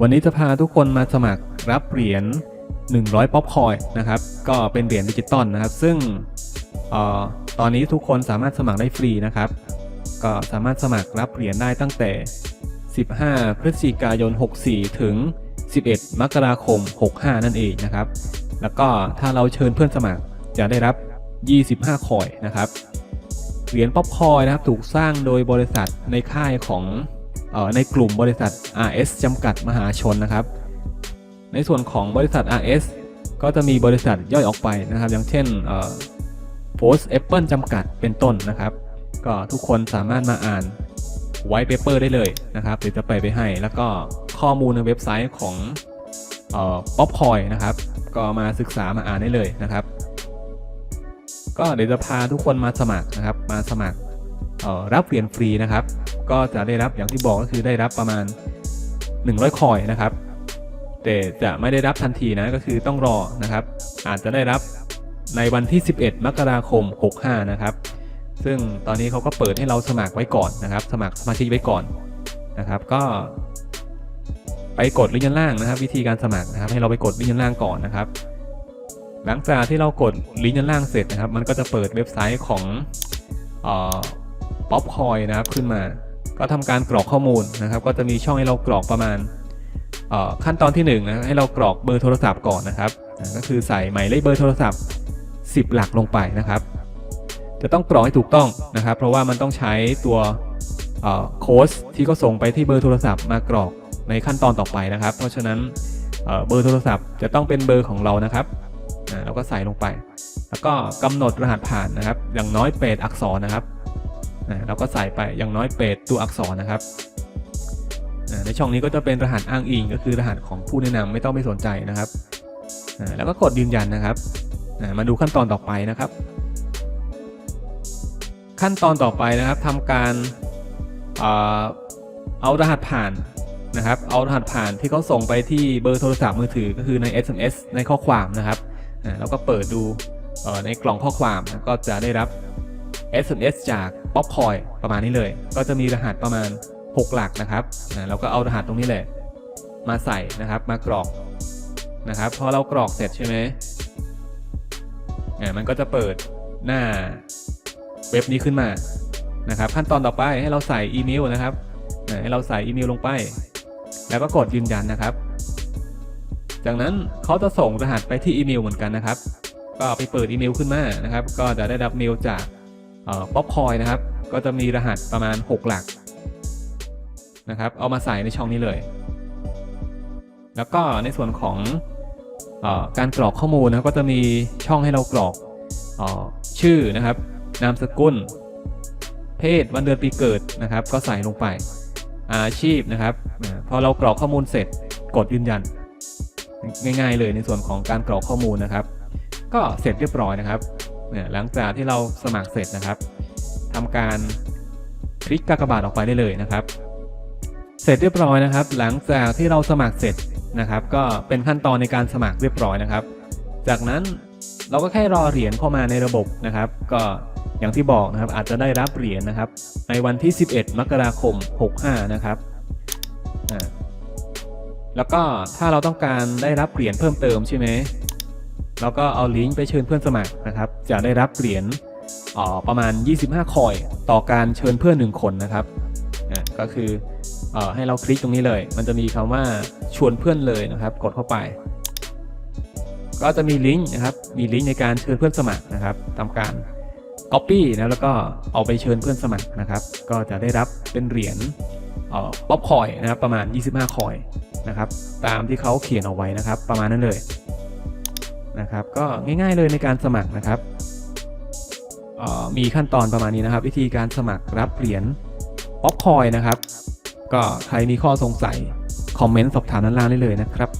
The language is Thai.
วันนี้จะพาทุกคนมาสมัครรับเหรียญ 100 ป๊อปคอยนะครับ ก็เป็นเหรียญดิจิตอลนะครับ ซึ่งออตอนนี้ทุกคนสามารถสมัครได้ฟรีนะครับ ก็สามารถสมัครรับเหรียญได้ตั้งแต่ 15 พฤศจิกายน 64 ถึง 11 มกราคม 65 นั่นเองนะครับ แล้วก็ถ้าเราเชิญเพื่อนสมัครจะได้รับ 25 คอยนะครับ เหรียญป๊อปคอยนะครับถูกสร้างโดยบริษัทในค่ายของ ในกลุ่มบริษัท RS จำกัดมหาชนนะครับ ในส่วนของบริษัท RS ก็จะมีบริษัทย่อยออกไปนะครับ อย่างเช่นเอ่อ Post Apple จำกัดเป็นต้นนะครับ ก็ทุกคนสามารถมาอ่าน white paper ได้เลยนะครับเดี๋ยวจะไปไปให้ แล้วก็ข้อมูลในเว็บไซต์ของป๊อปคอยนะครับ ก็มาศึกษามาอ่านได้เลยนะครับ ก็เดี๋ยวจะพาทุกคนมาสมัครนะครับ มาสมัครรับเหรียญฟรีนะครับ ก็จะได้รับอย่างที่บอกก็คือได้รับประมาณ 100 คอยนะครับ แต่จะไม่ได้รับทันทีนะก็คือต้องรอนะครับ อาจจะได้รับในวันที่ 11 มกราคม 65 นะครับ ซึ่งตอนนี้เขาก็เปิดให้เราสมัครไว้ก่อนนะครับ สมัครสมาชิกไว้ก่อนนะครับ ก็ ไปกดลิงก์ด้านล่างนะครับ วิธีการสมัครนะครับ ให้เราไปกดลิงก์ด้านล่างก่อนนะครับ หลังจากที่เรากดลิงก์ด้านล่างเสร็จนะครับ มันก็จะเปิดเว็บไซต์ของป๊อปคอยนะครับขึ้นมา ก็ทำการกรอกข้อมูลนะครับ ก็จะมีช่องให้เรากรอกประมาณขั้นตอนที่1นงนะให้เรากรอกเบอร์โทรศัพท์ก่อนนะครับ ก็คือใส่หมายเลขเบอร์โทรศัพท์ 10 หลักลงไปนะครับ จะต้องกรอกให้ถูกต้องนะครับ เพราะว่ามันต้องใช้ตัวโค้ดที่เขาส่งไปที่เบอร์โทรศัพท์มากรอกในขั้นตอนต่อไปนะครับ เพราะฉะนั้นเบอร์โทรศัพท์จะต้องเป็นเบอร์ของเรานะครับเราก็ใส่ลงไป แล้วก็กำหนดรหัสผ่านนะครับ อย่างน้อยเปดอักษรนะครับ เราก็ใส่ไปอย่างน้อยเปดตัวอักษรนะครับ ในช่องนี้ก็จะเป็นรหัสอ้างอิงก็คือรหัสของผู้แนะนำไม่ต้องไปสนใจนะครับ แล้วก็กดยืนยันนะครับมาดูขั้นตอนต่อไปนะครับ ขั้นตอนต่อไปนะครับทำการเอ่อเอารหัสผ่านนะครับ เอารหัสผ่านที่เขาส่งไปที่เบอร์โทรศัพท์มือถือก็คือใน SMS ในข้อความนะครับแล้วก็เปิดดูในกล่องข้อความก็จะได้รับ SMS จาก ป๊อปคอยประมาณนี้เลย ก็จะมีรหัสประมาณ 6 หลักนะครับอ่าเราก็เอารหัสตรงนี้เลย มาใส่นะครับมากรอกนะครับพอเรากรอกเสร็จใช่ไหมอ่ามันก็จะเปิดหน้าเว็บนี้ขึ้นมานะครับ ขั้นตอนต่อไปให้เราใส่อีเมลนะครับให้เราใส่อีเมลลงไป แล้วก็กดยืนยันนะครับ จากนั้นเขาจะส่งรหัสไปที่อีเมลเหมือนกันนะครับ ก็ไปเปิดอีเมลขึ้นมานะครับ ก็จะได้รับเมลจาก ป๊อปคอยนะครับ ก็จะมีรหัสประมาณ 6 หลักนะครับ เอามาใส่ในช่องนี้เลย แล้วก็ในส่วนของออการกรอกข้อมูลนะก็จะมีช่องให้เรากรอกออชื่อนะครับ นามสกุล เพศวันเดือนปีเกิดนะครับ ก็ใส่ลงไปอาชีพนะครับพอเรากรอกข้อมูลเสร็จกดยืนยัน ง่าย ๆ เลยในส่วนของการกรอกข้อมูลนะครับ ก็เสร็จเรียบร้อยนะครับ เนี่ยหลังจากที่เราสมัครเสร็จนะครับทำการคลิกกากบาทออกไปได้เลยนะครับ เสร็จเรียบร้อยนะครับ หลังจากที่เราสมัครเสร็จนะครับ ก็เป็นขั้นตอนในการสมัครเรียบร้อยนะครับ จากนั้นเราก็แค่รอเหรียญเข้ามาในระบบนะครับ ก็อย่างที่บอกนะครับอาจจะได้รับเหรียญนะครับ ในวันที่ 11 มกราคม 65 นะครับแล้วก็ถ้าเราต้องการได้รับเหรียญเพิ่มเติมใช่ไหมเราก็เอาลิงก์ไปเชิญเพื่อนสมัครนะครับ จะได้รับเหรียญประมาณ 25 คอย ต่อการเชิญเพื่อน1คนนะครับก็คืออให้เราคลิกตรงนี้เลย มันจะมีคำว่าชวนเพื่อนเลยนะครับ กดเข้าไป ก็จะมีลิงก์นะครับ มีลิงก์ในการเชิญเพื่อนสมัครนะครับทำการ Copy นะแล้วก็เอาไปเชิญเพื่อนสมัครนะครับ ก็จะได้รับเป็นเหรียญป๊อปคอยนะครับประมาณ 25 คอยนะครับ ตามที่เขาเขียนเอาไว้นะครับ ประมาณนั้นเลยนะครับ ก็ง่ายๆเลยในการสมัครนะครับ มีขั้นตอนประมาณนี้นะครับ วิธีการสมัครรับเหรียญป๊อปคอยนะครับ ก็ใครมีข้อสงสัย คอมเมนต์สอบถามด้านล่างได้เลยนะครับ